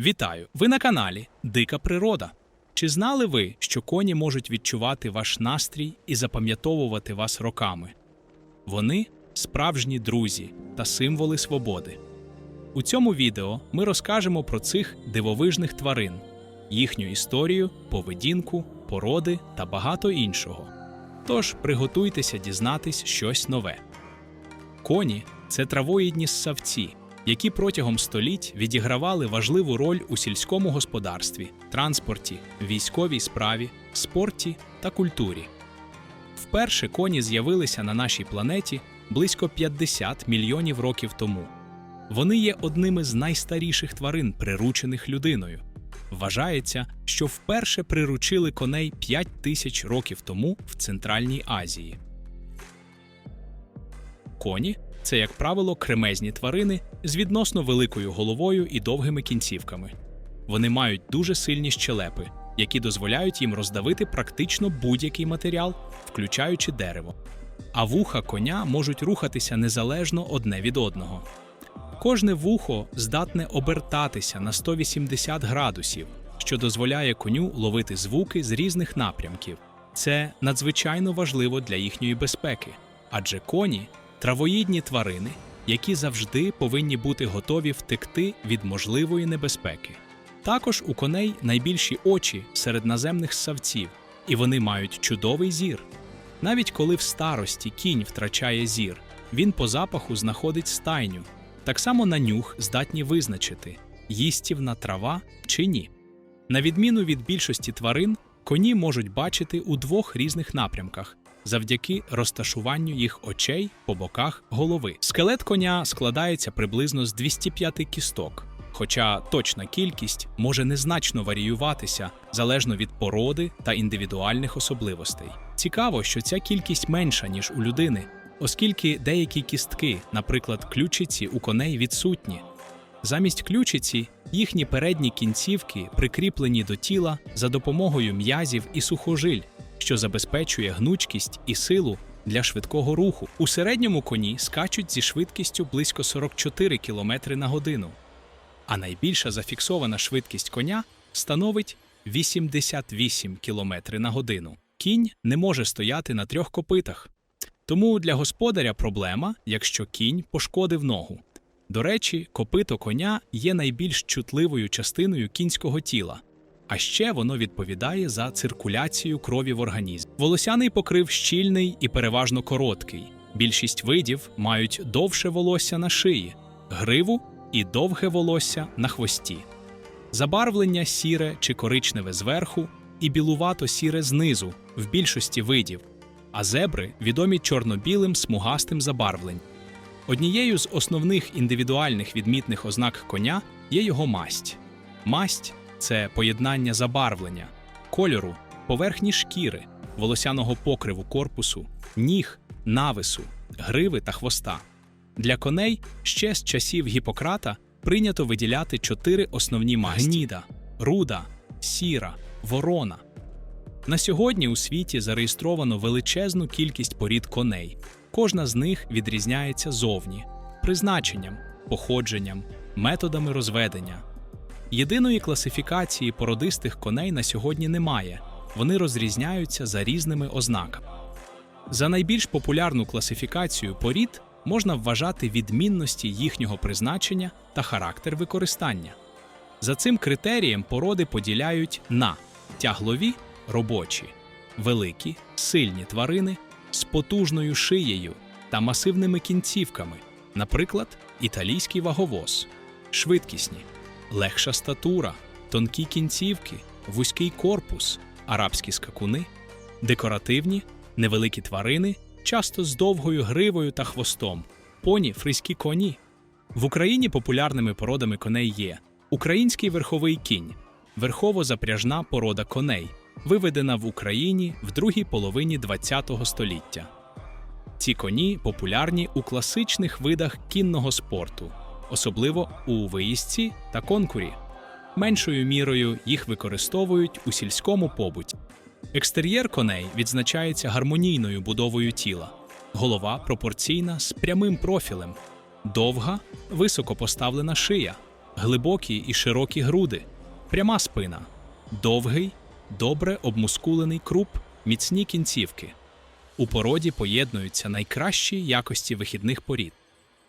Вітаю! Ви на каналі Дика Природа. Чи знали ви, що коні можуть відчувати ваш настрій і запам'ятовувати вас роками? Вони справжні друзі та символи свободи. У цьому відео ми розкажемо про цих дивовижних тварин, їхню історію, поведінку, породи та багато іншого. Тож приготуйтеся дізнатись щось нове. Коні це травоїдні ссавці, які протягом століть відігравали важливу роль у сільському господарстві, транспорті, військовій справі, спорті та культурі. Вперше коні з'явилися на нашій планеті близько 50 мільйонів років тому. Вони є одними з найстаріших тварин, приручених людиною. Вважається, що вперше приручили коней 5 тисяч років тому в Центральній Азії. Коні це, як правило, кремезні тварини з відносно великою головою і довгими кінцівками. Вони мають дуже сильні щелепи, які дозволяють їм роздавити практично будь-який матеріал, включаючи дерево. А вуха коня можуть рухатися незалежно одне від одного. Кожне вухо здатне обертатися на 180 градусів, що дозволяє коню ловити звуки з різних напрямків. Це надзвичайно важливо для їхньої безпеки, адже коні травоїдні тварини, які завжди повинні бути готові втекти від можливої небезпеки. Також у коней найбільші очі серед наземних ссавців, і вони мають чудовий зір. Навіть коли в старості кінь втрачає зір, він по запаху знаходить стайню. Так само на нюх здатні визначити, їстівна трава чи ні. На відміну від більшості тварин, коні можуть бачити у двох різних напрямках завдяки розташуванню їх очей по боках голови. Скелет коня складається приблизно з 205 кісток, хоча точна кількість може незначно варіюватися залежно від породи та індивідуальних особливостей. Цікаво, що ця кількість менша ніж у людини, оскільки деякі кістки, наприклад, ключиці у коней відсутні. Замість ключиці їхні передні кінцівки прикріплені до тіла за допомогою м'язів і сухожиль, що забезпечує гнучкість і силу для швидкого руху. У середньому коні скачуть зі швидкістю близько 44 км на годину, а найбільша зафіксована швидкість коня становить 88 км на годину. Кінь не може стояти на трьох копитах. Тому для господаря проблема, якщо кінь пошкодив ногу. До речі, копито коня є найбільш чутливою частиною кінського тіла, а ще воно відповідає за циркуляцію крові в організмі. Волосяний покрив щільний і переважно короткий. Більшість видів мають довше волосся на шиї, гриву і довге волосся на хвості. Забарвлення сіре чи коричневе зверху і білувато-сіре знизу в більшості видів, а зебри відомі чорно-білим смугастим забарвленням. Однією з основних індивідуальних відмітних ознак коня є його масть. Масть це поєднання забарвлення, кольору, поверхні шкіри, волосяного покриву корпусу, ніг, навису, гриви та хвоста. Для коней ще з часів Гіппократа прийнято виділяти чотири основні масті: гніда, руда, сіра, ворона. На сьогодні у світі зареєстровано величезну кількість порід коней. Кожна з них відрізняється зовні, призначенням, походженням, методами розведення. Єдиної класифікації породистих коней на сьогодні немає, вони розрізняються за різними ознаками. За найбільш популярну класифікацію порід можна вважати відмінності їхнього призначення та характер використання. За цим критерієм породи поділяють на тяглові робочі, великі, сильні тварини з потужною шиєю та масивними кінцівками, наприклад, італійський ваговоз, швидкісні, легша статура, тонкі кінцівки, вузький корпус, арабські скакуни, декоративні, невеликі тварини, часто з довгою гривою та хвостом, поні, фриські коні. В Україні популярними породами коней є український верховий кінь, верхово-запряжна порода коней, виведена в Україні в другій половині ХХ століття. Ці коні популярні у класичних видах кінного спорту, особливо у виїздці та конкурі. Меншою мірою їх використовують у сільському побуті. Екстер'єр коней відзначається гармонійною будовою тіла. Голова пропорційна з прямим профілем, довга, високо поставлена шия, глибокі і широкі груди, пряма спина, довгий, добре обмускулений круп, міцні кінцівки. У породі поєднуються найкращі якості вихідних порід: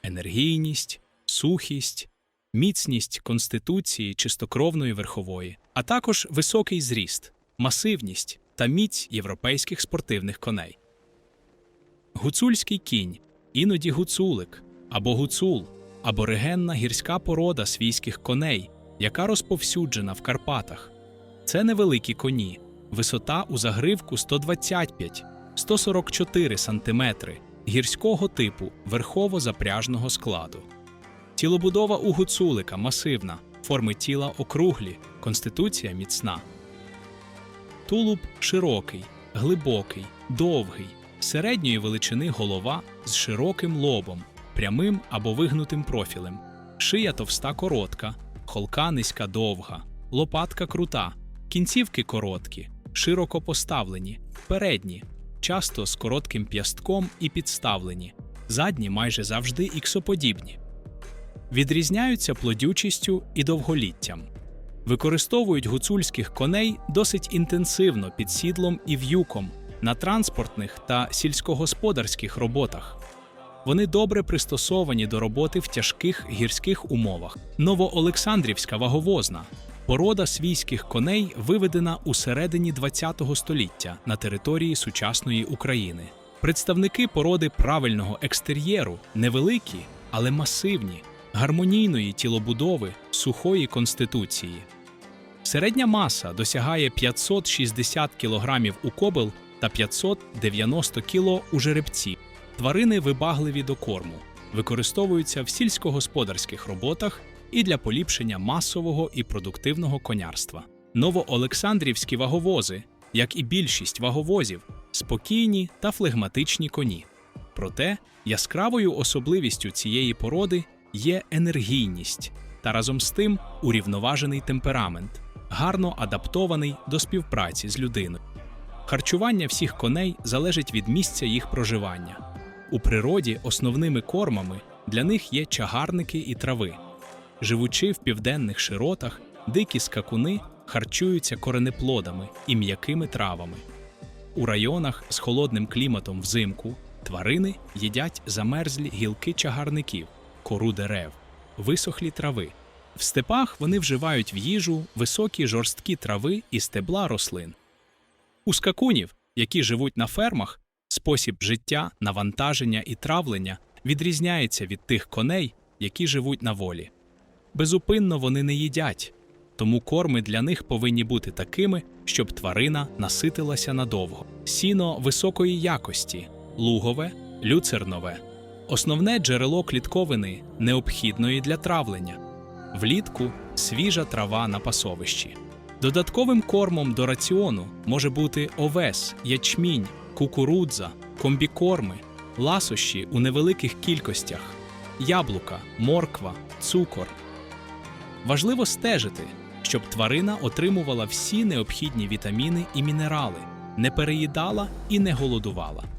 енергійність, сухість, міцність конституції чистокровної верхової, а також високий зріст, масивність та міць європейських спортивних коней. Гуцульський кінь, іноді гуцулик або гуцул, аборигенна гірська порода свійських коней, яка розповсюджена в Карпатах. Це невеликі коні, висота у загривку 125-144 см, гірського типу верхово-запряжного складу. Тілобудова у гуцулика масивна, форми тіла округлі, конституція міцна. Тулуб широкий, глибокий, довгий, середньої величини голова з широким лобом, прямим або вигнутим профілем, шия товста коротка, холка низька довга, лопатка крута, кінцівки короткі, широко поставлені, передні, часто з коротким п'ястком і підставлені, задні майже завжди іксоподібні. Відрізняються плодючістю і довголіттям. Використовують гуцульських коней досить інтенсивно під сідлом і в'юком на транспортних та сільськогосподарських роботах. Вони добре пристосовані до роботи в тяжких гірських умовах. Новоолександрівська ваговозна порода свійських коней виведена у середині ХХ століття на території сучасної України. Представники породи правильного екстер'єру невеликі, але масивні, гармонійної тілобудови, сухої конституції. Середня маса досягає 560 кг у кобил та 590 кг у жеребці. Тварини вибагливі до корму, використовуються в сільськогосподарських роботах і для поліпшення масового і продуктивного конярства. Новоолександрівські ваговози, як і більшість ваговозів, спокійні та флегматичні коні. Проте яскравою особливістю цієї породи є енергійність та разом з тим урівноважений темперамент, гарно адаптований до співпраці з людиною. Харчування всіх коней залежить від місця їх проживання. У природі основними кормами для них є чагарники і трави. Живучи в південних широтах, дикі скакуни харчуються коренеплодами і м'якими травами. У районах з холодним кліматом взимку тварини їдять замерзлі гілки чагарників, кору дерев, висохлі трави. В степах вони вживають в їжу високі жорсткі трави і стебла рослин. У скакунів, які живуть на фермах, спосіб життя, навантаження і травлення відрізняється від тих коней, які живуть на волі. Безупинно вони не їдять, тому корми для них повинні бути такими, щоб тварина наситилася надовго. Сіно високої якості, лугове, люцернове, основне джерело клітковини необхідної для травлення. Влітку свіжа трава на пасовищі. Додатковим кормом до раціону може бути овес, ячмінь, кукурудза, комбікорми, ласощі у невеликих кількостях, яблука, морква, цукор. Важливо стежити, щоб тварина отримувала всі необхідні вітаміни і мінерали, не переїдала і не голодувала.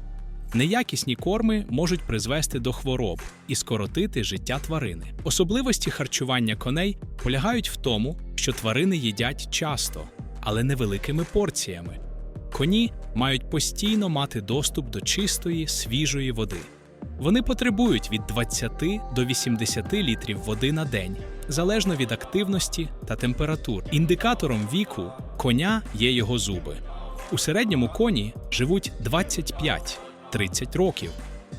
Неякісні корми можуть призвести до хвороб і скоротити життя тварини. Особливості харчування коней полягають в тому, що тварини їдять часто, але невеликими порціями. Коні мають постійно мати доступ до чистої, свіжої води. Вони потребують від 20 до 80 літрів води на день, залежно від активності та температур. Індикатором віку коня є його зуби. У середньому коні живуть 25-30 років.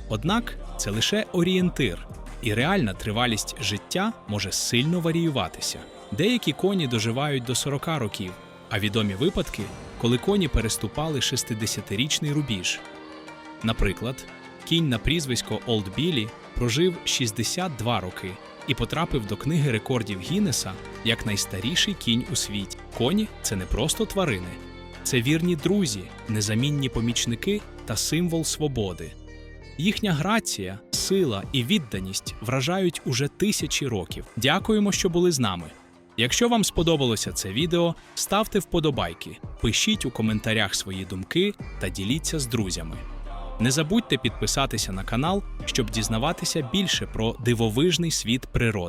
Однак це лише орієнтир, і реальна тривалість життя може сильно варіюватися. Деякі коні доживають до 40 років, а відомі випадки, коли коні переступали 60-річний рубіж. Наприклад, кінь на прізвисько Олд Білі прожив 62 роки і потрапив до книги рекордів Гіннеса як найстаріший кінь у світі. Коні це не просто тварини, це вірні друзі, незамінні помічники та символ свободи. Їхня грація, сила і відданість вражають уже тисячі років. Дякуємо, що були з нами. Якщо вам сподобалося це відео, ставте вподобайки, пишіть у коментарях свої думки та діліться з друзями. Не забудьте підписатися на канал, щоб дізнаватися більше про дивовижний світ природи.